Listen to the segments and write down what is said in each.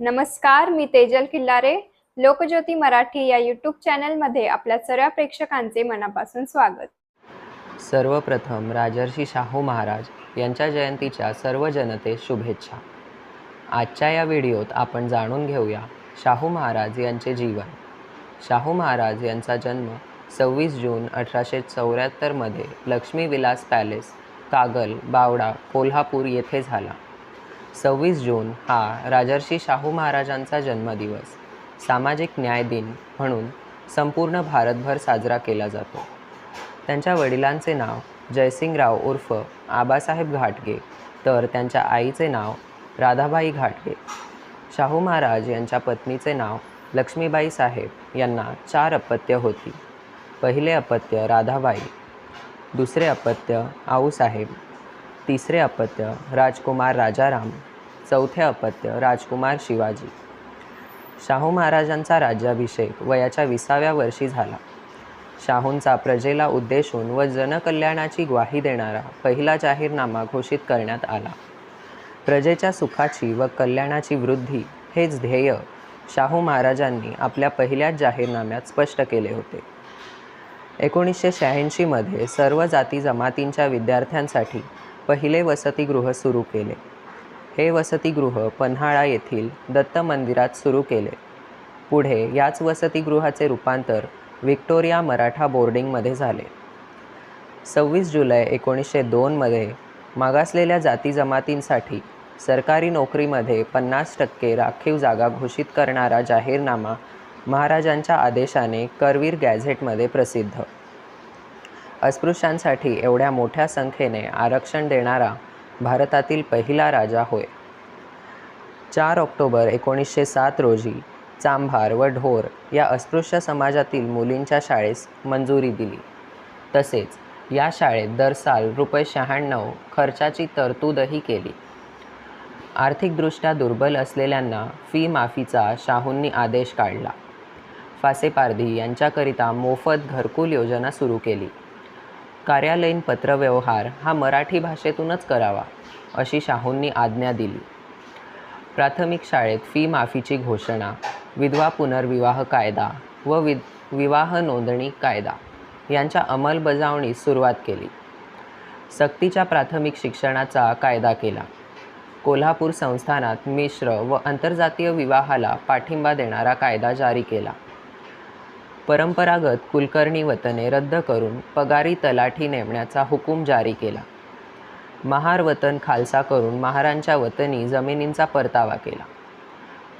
नमस्कार मी तेजल किल्लारे. लोकज्योती मराठी या यूट्यूब चॅनलमध्ये आपल्या सर्व प्रेक्षकांचे मनापासून स्वागत. सर्वप्रथम राजर्षी शाहू महाराज यांच्या जयंतीच्या सर्व जनतेस शुभेच्छा. आजच्या या व्हिडिओत आपण जाणून घेऊया शाहू महाराज यांचे जीवन. शाहू महाराज यांचा जन्म सव्वीस जून अठराशे चौऱ्याहत्तरमध्ये लक्ष्मी विलास पॅलेस कागल बावडा कोल्हापूर येथे झाला. सव्वीस जून हा राजर्षी शाहू महाराजांचा जन्मदिवस. सामाजिक न्याय दिन म्हणून संपूर्ण भारतभर साजरा केला जातो. त्यांच्या वडिलांचे नाव जयसिंगराव उर्फ आबासाहेब घाटगे तर त्यांच्या आईचे नाव राधाबाई घाटगे. शाहू महाराज यांच्या पत्नीचे नाव लक्ष्मीबाई साहेब यांना चार अपत्य होती. पहिले अपत्य राधाबाई दुसरे अपत्य आऊसाहेब तिसरे अपत्य राजकुमार राजाराम. चौथे अपत्य राजकुमार शिवाजी. शाहू महाराजांचा राज्याभिषेक वयाच्या विसाव्या वर्षी झाला. शाहूंचा प्रजेला उद्देशून व जनकल्याणाची ग्वाही देणारा पहिला जाहीरनामा घोषित करण्यात आला. प्रजेच्या सुखाची व कल्याणाची वृद्धी हेच ध्येय शाहू महाराजांनी आपल्या पहिल्याच जाहीरनाम्यात स्पष्ट केले होते. एकोणीसशे शहाऐंशीमध्ये सर्व जाती जमातींच्या विद्यार्थ्यांसाठी पहिले वसतिगृह सुरू केले. हे वसतिगृह पन्हाळा येथील दत्त मंदिरात सुरू केले. पुढे याच वसतिगृहाचे रूपांतर व्हिक्टोरिया मराठा बोर्डिंगमध्ये झाले. सव्वीस जुलै एकोणीसशे दोनमध्ये मागासलेल्या जाती जमातींसाठी सरकारी नोकरीमध्ये पन्नास टक्के राखीव जागा घोषित करणारा जाहीरनामा महाराजांच्या आदेशाने करवीर गॅझेटमध्ये प्रसिद्ध. अस्पृश्यांसाठी एवढ्या मोठ्या संख्येने आरक्षण देणारा भारतातील पहिला राजा होय. चार ऑक्टोबर एकोणीसशे सात रोजी चांभार व ढोर या अस्पृश्य समाजातील मुलींच्या शाळेस मंजुरी दिली. तसेच या शाळेत दर साल रुपये शहाण्णव खर्चाची तरतूदही केली. आर्थिकदृष्ट्या दुर्बल असलेल्यांना फी माफीचा शाहूंनी आदेश काढला. फासेपारधी यांच्याकरिता मोफत घरकुल योजना सुरू केली. कार्यालयीन पत्रव्यवहार हा मराठी भाषेतूनच करावा अशी शाहूंनी आज्ञा दिली. प्राथमिक शाळेत फी माफीची घोषणा विधवा पुनर्विवाह कायदा व वि विवाह नोंदणी कायदा यांच्या अंमलबजावणीस सुरुवात केली. सक्तीच्या प्राथमिक शिक्षणाचा कायदा केला. कोल्हापूर संस्थानात मिश्र व आंतरजातीय विवाहाला पाठिंबा देणारा कायदा जारी केला. परंपरागत कुलकर्णी वतने रद्द करून पगारी तलाठी नेमण्याचा हुकूम जारी केला. महार वतन खालसा करून महारांच्या वतनी जमिनींचा परतावा केला.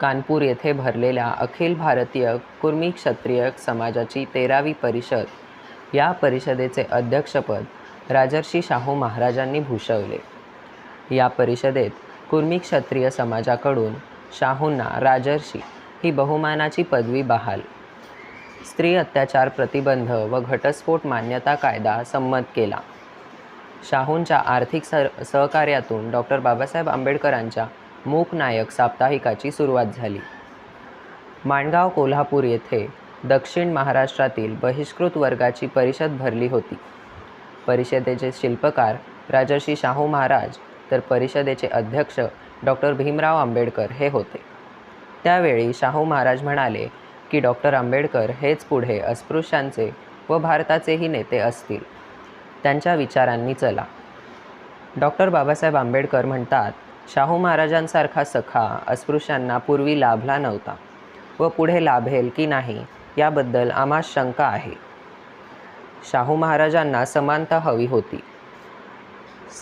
कानपूर येथे भरलेल्या अखिल भारतीय कुर्मी क्षत्रिय समाजाची तेरावी परिषद या परिषदेचे अध्यक्षपद राजर्षी शाहू महाराजांनी भूषवले. या परिषदेत कुर्मी क्षत्रिय समाजाकडून शाहूंना राजर्षी ही बहुमानाची पदवी बहाल. स्त्री अत्याचार प्रतिबंध व घटस्फोट मान्यता कायदा संमत केला. शाहूंच्या आर्थिक सर सहकार्यातून डॉक्टर बाबासाहेब आंबेडकरांच्या मूक नायक साप्ताहिकाची सुरुवात झाली. माणगाव कोल्हापूर येथे दक्षिण महाराष्ट्रातील बहिष्कृत वर्गाची परिषद भरली होती. परिषदेचे शिल्पकार राजर्षी शाहू महाराज तर परिषदेचे अध्यक्ष डॉक्टर भीमराव आंबेडकर हे होते. त्यावेळी शाहू महाराज म्हणाले की डॉक्टर आंबेडकर हेच पुढे अस्पृश्यांचे व भारताचेही नेते असतील. त्यांच्या विचारांनी चला. डॉक्टर बाबासाहेब आंबेडकर म्हणतात शाहू महाराजांसारखा सखा अस्पृश्यांना पूर्वी लाभला नव्हता व पुढे लाभेल की नाही याबद्दल आम्हास शंका आहे. शाहू महाराजांना समानता हवी होती.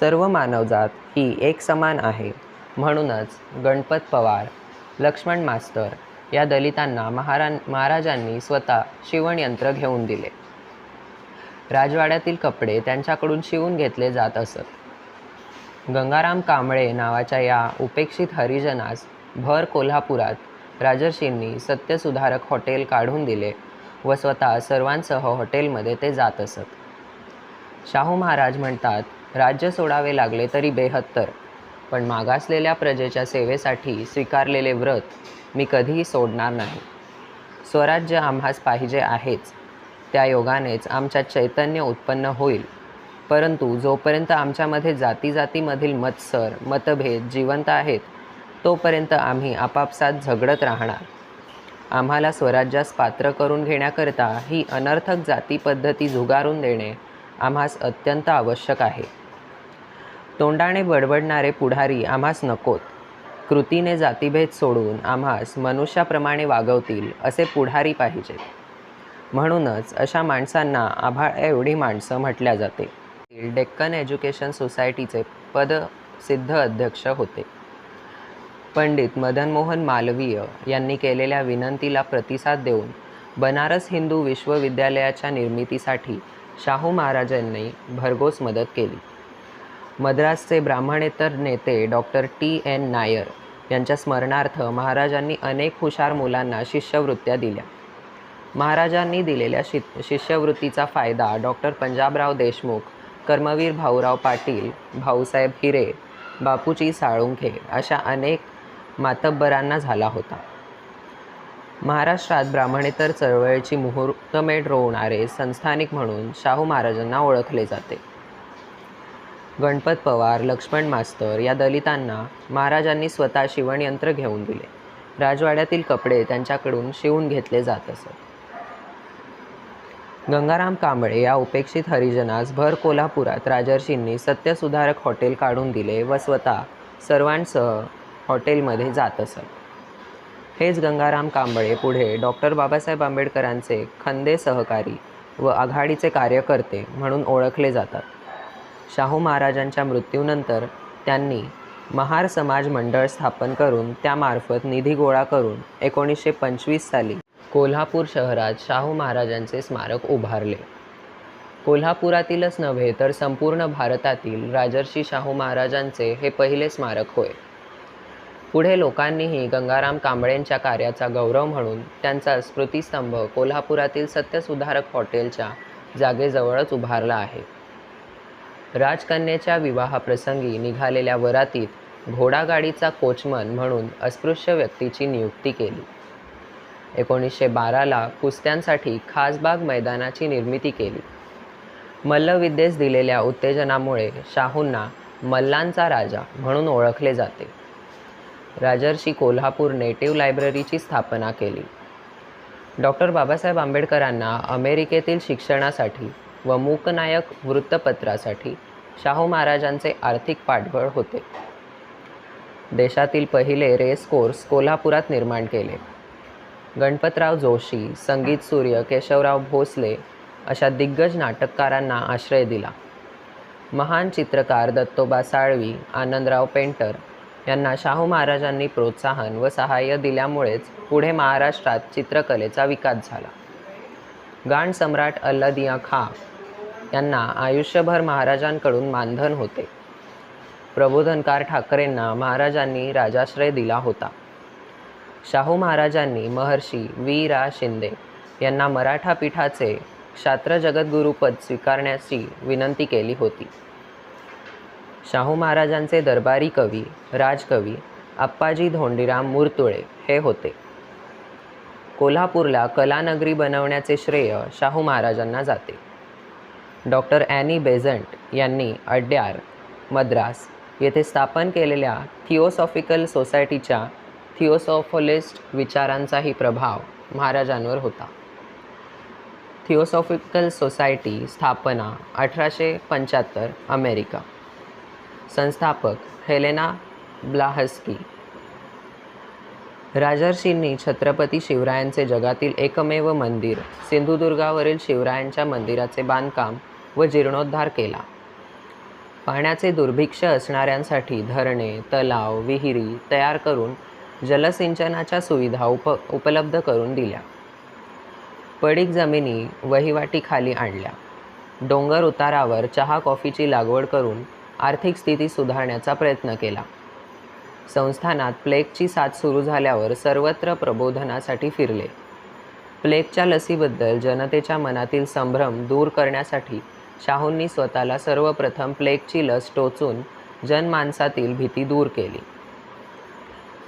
सर्व मानवजात ही एक समान आहे. म्हणूनच गणपत पवार लक्ष्मण मास्तर या दलितांना महारा महाराजांनी स्वतः शिवणयंत्र घेऊन दिले. राजवाड्यातील कपडे त्यांच्याकडून शिवून घेतले जात असत. गंगाराम कांबळे नावाच्या या उपेक्षित हरिजनास भर कोल्हापुरात राजर्षींनी सत्यसुधारक हॉटेल काढून दिले व स्वतः सर्वांसह हॉटेलमध्ये ते जात असत. शाहू महाराज म्हणतात राज्य सोडावे लागले तरी बेहत्तर पण मागासलेल्या प्रजेच्या सेवेसाठी स्वीकारलेले व्रत मी कधीही सोडणार नाही. स्वराज्य आम्हास पाहिजे आहेच. त्या योगानेच आमच्या चैतन्य उत्पन्न होईल. परंतु जोपर्यंत आमच्यामध्ये जाती जातीमधील मत्सर मतभेद जिवंत आहेत तोपर्यंत आम्ही आपापसात झगडत राहणार. आम्हाला स्वराज्यास पात्र करून घेण्याकरता ही अनर्थक जाती पद्धती झुगारून देणे आम्हास अत्यंत आवश्यक आहे. तोंडाने बडबडणारे पुढारी आम्हास नकोत. कृतीने जातीभेद सोडून आम्हास मनुष्याप्रमाणे वागवतील असे पुढारी पाहिजेत. म्हणूनच अशा माणसांना आभाळ एवढी माणसं म्हटल्या जाते. डेक्कन एज्युकेशन सोसायटीचे पदसिद्ध अध्यक्ष होते. पंडित मदनमोहन मालवीय यांनी केलेल्या विनंतीला प्रतिसाद देऊन बनारस हिंदू विश्वविद्यालयाच्या निर्मितीसाठी शाहू महाराजांनी भरघोस मदत केली. मद्रासचे ब्राह्मणेतर नेते डॉक्टर टी एन नायर यांच्या स्मरणार्थ महाराजांनी अनेक हुशार मुलांना शिष्यवृत्त्या दिल्या. महाराजांनी दिलेल्या शि शिष्यवृत्तीचा फायदा डॉक्टर पंजाबराव देशमुख कर्मवीर भाऊराव पाटील भाऊसाहेब हिरे बापूजी साळुंखे अशा अनेक मातब्बरांना झाला होता. महाराष्ट्रात ब्राह्मणेतर चळवळीची मुहूर्तमेढ रोवणारे संस्थानिक म्हणून शाहू महाराजांना ओळखले जाते. गणपत पवार लक्ष्मण मास्तर या दलितांना महाराजांनी स्वतः शिवणयंत्र घेऊन दिले. राजवाड्यातील कपडे त्यांच्याकडून शिवून घेतले जात असत. गंगाराम कांबळे या उपेक्षित हरिजनास भर कोल्हापुरात राजर्षींनी सत्यसुधारक हॉटेल काढून दिले व स्वतः सर्वांसह हॉटेलमध्ये जात असत. हेच गंगाराम कांबळे पुढे डॉक्टर बाबासाहेब आंबेडकरांचे खंदे सहकारी व आघाडीचे कार्यकर्ते म्हणून ओळखले जातात. शाहू महाराजांच्या मृत्यूनंतर त्यांनी महार समाज मंडळ स्थापन करून त्यामार्फत निधी गोळा करून एकोणीसशे पंचवीस साली कोल्हापूर शहरात शाहू महाराजांचे स्मारक उभारले. कोल्हापुरातीलच नव्हे तर संपूर्ण भारतातील राजर्षी शाहू महाराजांचे हे पहिले स्मारक होय. पुढे लोकांनीही गंगाराम कांबळेंच्या कार्याचा गौरव म्हणून त्यांचा स्मृतिस्तंभ कोल्हापुरातील सत्यसुधारक हॉटेलच्या जागेजवळच उभारला आहे. राजकन्याच्या विवाहाप्रसंगी निघालेल्या वरातीत घोडागाडीचा कोचमन म्हणून अस्पृश्य व्यक्तीची नियुक्ती केली. एकोणीसशे बाराला कुस्त्यांसाठी खासबाग मैदानाची निर्मिती केली. मल्लविद्येस दिलेल्या उत्तेजनामुळे शाहूंना मल्लांचा राजा म्हणून ओळखले जाते. राजर्षी कोल्हापूर नेटिव्ह लायब्ररीची स्थापना केली. डॉक्टर बाबासाहेब आंबेडकरांना अमेरिकेतील शिक्षणासाठी व मूकनायक वृत्तपत्रासाठी शाहू महाराजांचे आर्थिक पाठबळ होते. देशातील पहिले रेस कोर्स कोल्हापुरात निर्माण केले. गणपतराव जोशी संगीत सूर्य केशवराव भोसले अशा दिग्गज नाटककारांना आश्रय दिला. महान चित्रकार दत्तोबा साळवी आनंदराव पेंटर यांना शाहू महाराजांनी प्रोत्साहन व सहाय्य दिल्यामुळेच पुढे महाराष्ट्रात चित्रकलेचा विकास झाला. गाण सम्राट अल्लादिया खा यांना आयुष्यभर महाराजांकडून मानधन होते. प्रबोधनकार ठाकरेंना महाराजांनी राजाश्रय दिला होता. शाहू महाराजांनी महर्षी वी रा शिंदे यांना मराठा पीठाचे क्षात्र जगद्गुरुपद स्वीकारण्याची विनंती केली होती. शाहू महाराजांचे दरबारी कवी राजकवी आप्पाजी धोंडीराम मुरतुळे हे होते. कोल्हापूरला कलानगरी बनवण्याचे श्रेय शाहू महाराजांना जाते. डॉक्टर ॲनी बेझंट यांनी अड्यार मद्रास येथे स्थापन केलेल्या थिओसॉफिकल सोसायटीच्या थिओसॉफोलिस्ट विचारांचाही प्रभाव महाराजांवर होता. थिओसॉफिकल सोसायटी स्थापना अठराशे पंच्याहत्तर अमेरिका. संस्थापक हेलेना ब्लाहस्की. राजर्षींनी छत्रपती शिवरायांचे जगातील एकमेव मंदिर सिंधुदुर्गावरील शिवरायांच्या मंदिराचे बांधकाम व जीर्णोद्धार केला. पाण्याचे दुर्भिक्ष असणाऱ्यांसाठी धरणे तलाव विहिरी तयार करून जलसिंचनाच्या सुविधा उप उपलब्ध करून दिल्या. पडीक जमिनी वहिवाटीखाली आणल्या. डोंगर उतारावर चहा कॉफीची लागवड करून आर्थिक स्थिती सुधारण्याचा प्रयत्न केला. संस्थानात प्लेगची साथ सुरू झाल्यावर सर्वत्र प्रबोधनासाठी फिरले. प्लेगच्या लसीबद्दल जनतेच्या मनातील संभ्रम दूर करण्यासाठी शाहूंनी स्वतःला सर्वप्रथम प्लेगची लस टोचून जनमानसातील भीती दूर केली.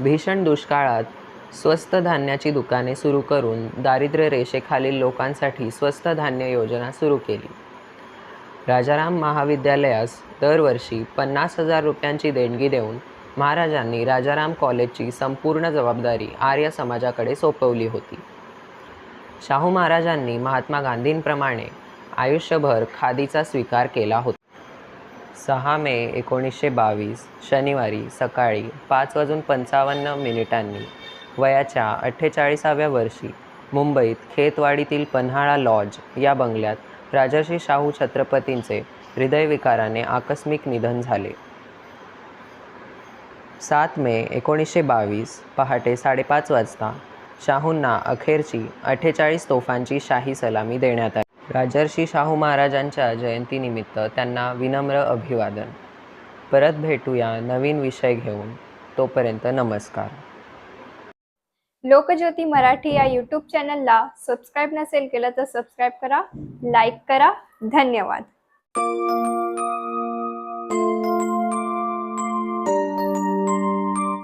भीषण दुष्काळात स्वस्त धान्याची दुकाने सुरू करून दारिद्र्य रेषेखालील लोकांसाठी स्वस्त धान्य योजना सुरू केली. राजाराम महाविद्यालयास दरवर्षी पन्नास हजार रुपयांची देणगी देऊन महाराजांनी राजाराम कॉलेजची संपूर्ण जबाबदारी आर्य समाजाकडे सोपवली होती. शाहू महाराजांनी महात्मा गांधींप्रमाणे आयुष्यभर खादीचा स्वीकार केला होता. सहा मे एकोणीसशे बावीस शनिवारी सकाळी पाच वाजून पंचावन्न मिनिटांनी वयाच्या अठ्ठेचाळीसाव्या वर्षी मुंबईत खेतवाडीतील पन्हाळा लॉज या बंगल्यात राजर्षी शाहू छत्रपतींचे हृदयविकाराने आकस्मिक निधन झाले. सात मे एकोणीसशे बावीस पहाटे साडेपाच वाजता शाहूंना अखेरची अठ्ठेचाळीस तोफांची शाही सलामी देण्यात आली. राजर्षी शाहू महाराजांच्या जयंतीनिमित्त त्यांना विनम्र अभिवादन. परत भेटूया नवीन विषय घेऊन. तोपर्यंत नमस्कार. लोकज्योती मराठी या यूट्यूब चॅनलला सबस्क्राईब नसेल केलं तर सबस्क्राईब करा लाईक करा. धन्यवाद.